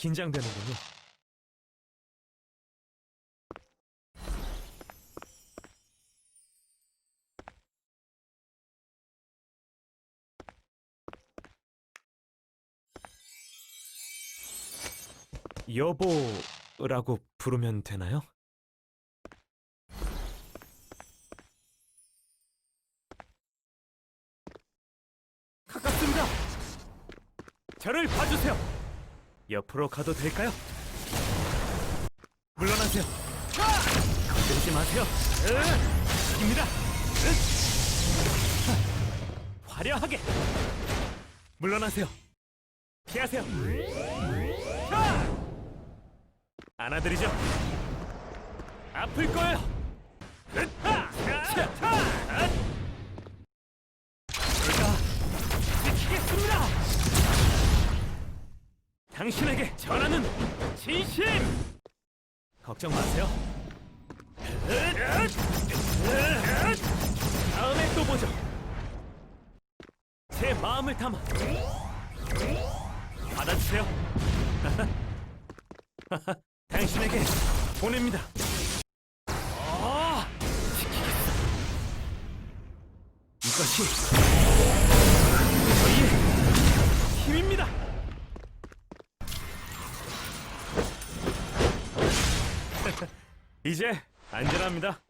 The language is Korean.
긴장되는군요. 여보라고 부르면 되나요? 가깝습니다. 저를 봐주세요. 옆으로 가도 될까요? 물러나세요. 건들지 마세요. 으, 입니다. 화려하게. 물러나세요. 피하세요. 하! 안아드리죠. 아플 거예요. 당신에게 전하는 진심. 걱정 마세요. 다음에 또 보죠. 제 마음을 담아 받아주세요. 당신에게 보냅니다. 아. 이것이 저희의 이제 안전합니다.